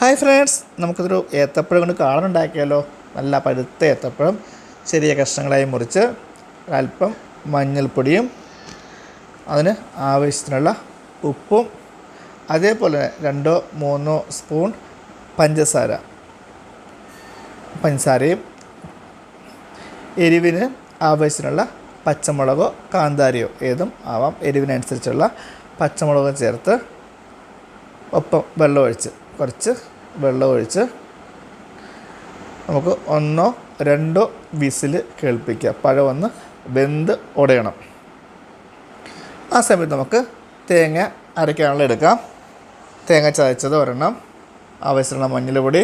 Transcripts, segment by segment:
Hi friends നമുക്കിതൊരു ഏത്തപ്പഴം കൊണ്ട് കാളനുണ്ടാക്കിയാലോ? നല്ല പഴുത്ത ഏത്തപ്പഴം ചെറിയ കഷ്ണങ്ങളായി മുറിച്ച് അല്പം മഞ്ഞൾപ്പൊടിയും അതിന് ആവശ്യത്തിനുള്ള ഉപ്പും അതേപോലെ രണ്ടോ മൂന്നോ സ്പൂൺ പഞ്ചസാര. പഞ്ചസാരയും എരിവിന് ആവശ്യത്തിനുള്ള പച്ചമുളകോ കാന്താരിയോ ഏതും ആവാം. എരിവിനനുസരിച്ചുള്ള പച്ചമുളക് ചേർത്ത് ഒപ്പം വെള്ളം ഒഴിച്ച് കുറച്ച് വെള്ളമൊഴിച്ച് നമുക്ക് ഒന്നോ രണ്ടോ വിസിൽ കേൾപ്പിക്കുക പഴം ഒന്ന് വെന്ത് ഉടയണം ആ സമയത്ത് നമുക്ക് തേങ്ങ അരയ്ക്കാനുള്ള എടുക്കാം. തേങ്ങ ചതച്ചത് ഒരെണ്ണം ആവശ്യമുള്ള മഞ്ഞൾപൊടി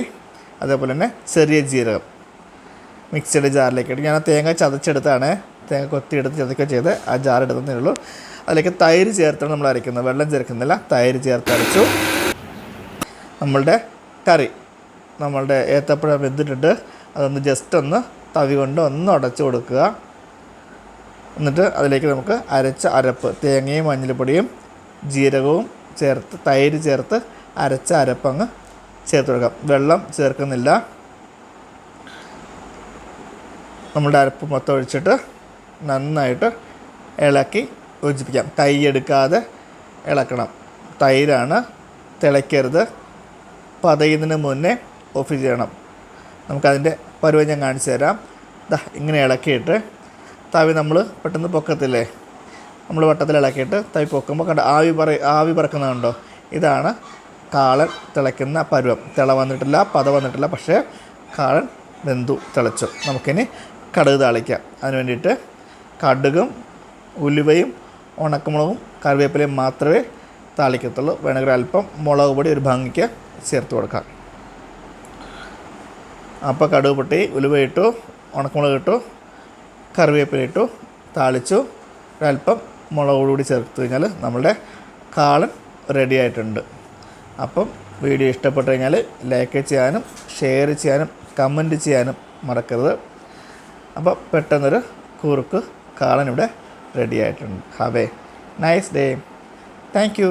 അതേപോലെ തന്നെ ചെറിയ ജീരകം. മിക്സിയുടെ ജാറിലേക്ക് ഇട്ട് ഞാൻ തേങ്ങ ചതച്ചെടുത്താണ്. തേങ്ങ കൊത്തിയെടുത്ത് ചതക്കുക ചെയ്ത് ആ ജാർ ഉള്ളൂ. അതിലേക്ക് തൈര് ചേർത്താണ് നമ്മൾ അരയ്ക്കുന്നത് വെള്ളം ചേർക്കുന്നില്ല. തൈര് ചേർത്ത് അരച്ചു. നമ്മളുടെ കറി. നമ്മളുടെ ഏത്തപ്പഴം വെന്തിട്ടിട്ട് അതൊന്ന് ജസ്റ്റ് ഒന്ന് തവി കൊണ്ട് ഒന്ന് ഉടച്ചു കൊടുക്കുക. എന്നിട്ട് അതിലേക്ക് നമുക്ക് അരച്ച അരപ്പ് തേങ്ങയും മഞ്ഞൾപ്പൊടിയും ജീരകവും ചേർത്ത് തൈര് ചേർത്ത് അരച്ച അരപ്പ് അങ്ങ് ചേർത്ത് കൊടുക്കാം. വെള്ളം ചേർക്കുന്നില്ല. നമ്മുടെ അരപ്പ് മൊത്തം ഒഴിച്ചിട്ട് നന്നായിട്ട് ഇളക്കി യോജിപ്പിക്കാം. കൈ എടുക്കാതെ ഇളക്കണം. തൈരാണ് തിളയ്ക്കരുത്. പതയുന്നതിന് മുന്നേ ഓഫ് ചെയ്യണം. നമുക്കതിന്റെ പരുവം ഞാൻ കാണിച്ചു തരാം. ദാ ഇങ്ങനെ ഇളക്കിയിട്ട് തവി നമ്മൾ പെട്ടെന്ന് പൊക്കത്തില്ലേ? നമ്മൾ വട്ടത്തിൽ ഇളക്കിയിട്ട് തവി പൊക്കുമ്പോൾ കണ്ട ആവി പറ ആവി പറക്കുന്നതുണ്ടോ ഇതാണ് കാളൻ തിളയ്ക്കുന്ന പരുവം. തിള വന്നിട്ടില്ല പത വന്നിട്ടില്ല പക്ഷേ കാളൻ വെന്തു തിളച്ചു. നമുക്കിനി കടുക് താളിക്കാം. അതിന് വേണ്ടിയിട്ട് കടുകും ഉലുവയും ഉണക്കമുളകും കറിവേപ്പിലയും മാത്രമേ താളിക്കത്തുള്ളൂ. വേണമെങ്കിൽ അല്പം മുളക് പൊടി ഒരു ഭംഗിക്ക് ചേർത്ത് കൊടുക്കാം. അപ്പോൾ കടുക് പൊട്ടി ഉലുവയിട്ടു ഉണക്കമുളക് ഇട്ടു കറിവേപ്പില ഇട്ടു താളിച്ചു. ഒരല്പം മുളക് കൂടി ചേർത്ത് കഴിഞ്ഞാൽ നമ്മളുടെ കാളൻ റെഡി ആയിട്ടുണ്ട്. അപ്പം വീഡിയോ ഇഷ്ടപ്പെട്ട് കഴിഞ്ഞാൽ ലൈക്ക് ചെയ്യാനും ഷെയർ ചെയ്യാനും കമന്റ് ചെയ്യാനും മറക്കരുത്. അപ്പോൾ പെട്ടെന്നൊരു കുറുക്ക് കാളൻ ഇവിടെ റെഡി ആയിട്ടുണ്ട്. Have a nice day thank